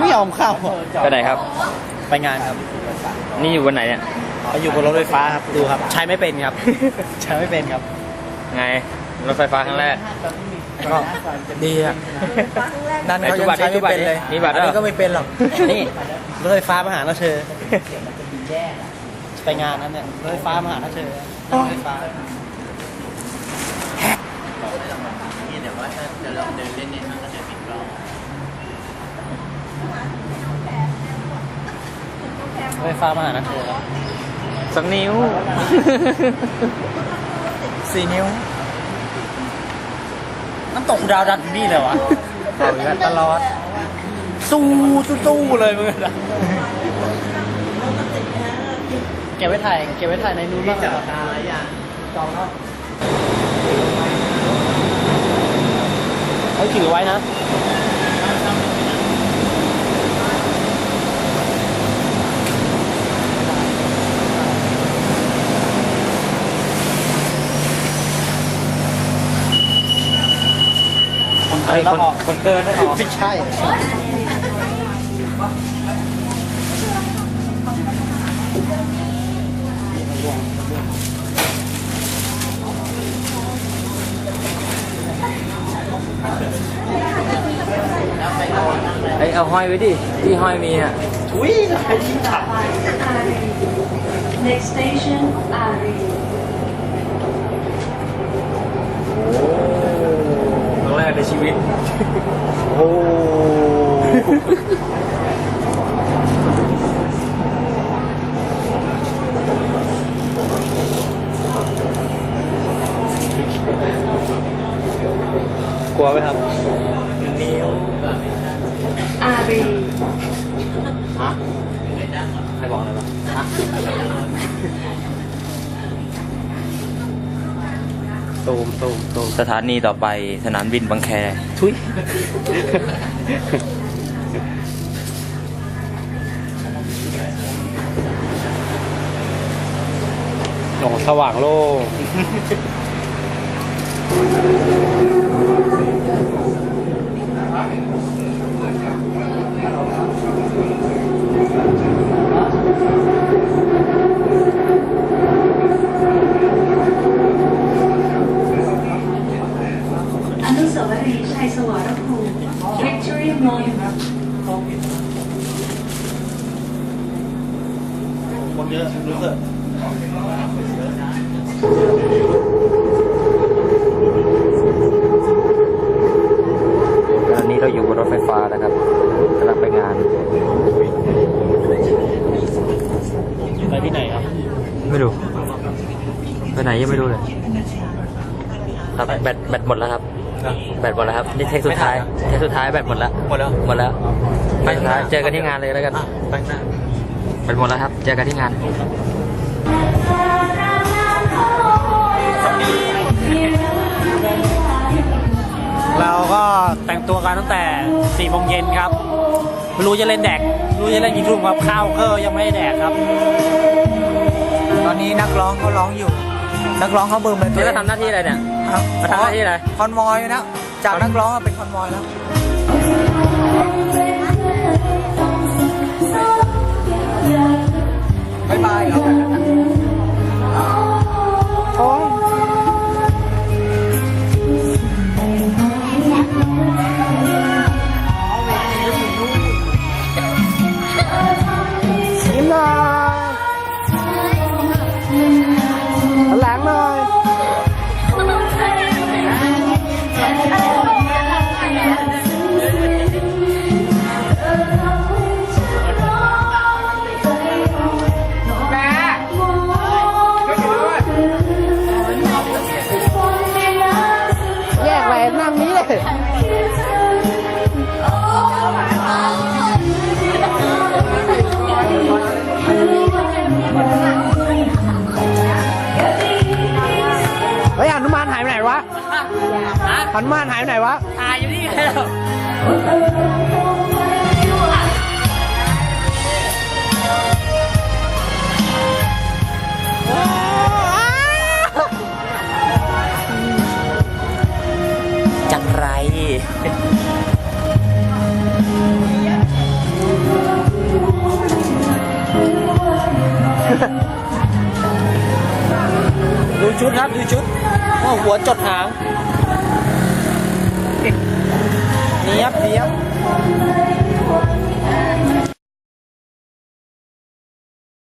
ไม่ยอมเข้าไปไหนครับ ไปงานครับ นี่อยู่บนไหนเนี่ยไปอยู่บนรถไฟฟ้าครับ ดูครับ ใช้ไม่เป็นครับ ใช้ไม่เป็นครับ ไง รถไฟฟ้าครั้งแรก ก็ดีอะนั่นเขายังใช้ไม่เป็นเลยมีบัตรด้วยอันนี้ก็ไม่เป็นหรอก นี่รถไฟฟ้ามาหาเราเธอไปงานนั้นเนี่ยรถไฟฟ้ามาหาเราเธอรถไฟฟ้า ไฟฟ้ามาหาเราเธอครับสักนิ้ว สี่นิ้ว น้ำตกดาวดันอยู่นี่เลยวะเอาอีกแล้วตลอด สู้สู้สู้เลยมึงอะเก็บไว้ถ่ายเก็บไว้ถ่ายในนู้นบ้างจับตาอะไรอย่างจองแล้วเขาถือไว้นะ คนเดินแล้วออกคนเดินแล้วออกไม่ใช่ไอยเอาห้อยไว้ดิที่ห้อยมีอะทุยอะไรที่ขับ Next station, Ari. ชีวิต โอ้ กลัวไหมครับนิ้ว Ari. ฮะใครบอกอะไรวะฮ ตูมตูมตูมสถานีต่อไปสนามบินบางแคทุยหนองสว่างโลก เยอะรู้สึกตอนนี้เราอยู่บนรถไฟฟ้านะครับกำลังไปงาน ไปที่ไหนครับ ไม่รู้ ไปไหนยังไม่รู้เลย ครับแบตแบตหมดแล้วครับ แบตหมดแล้วครับ นี่เทคสุดท้าย เทคสุดท้ายแบตหมดแล้ว หมดแล้ว หมดแล้วเทคสุดท้าย เจอกันที่งานเลยแล้วกัน ไปหน้า แบตหมดแล้วครับ เจอกันที่งานเราก็แต่งตัวกันตั้งแต่4โมงเย็นครับไม่รู้จะเล่นแดกไม่รู้จะเล่นกี่ทุ่มครับ ข้าวก็ยังไม่ได้แดกครับ ตอนนี้นักร้องเขาร้องอยู่ นักร้องเขาเบิ่มเลยนี่ก็ทำหน้าที่อะไรเนี่ยครับมาทำหน้าที่อะไร คอนวอยนะ จากนักร้องมาเป็นคอนวอยแล้ว บ๊ายบายครับานหายไปไหนวะหนุมานหายไปไหนวะ ตายอยู่นี่ไงเรา อ้หัวจดหางเนี้ยบเนี้ย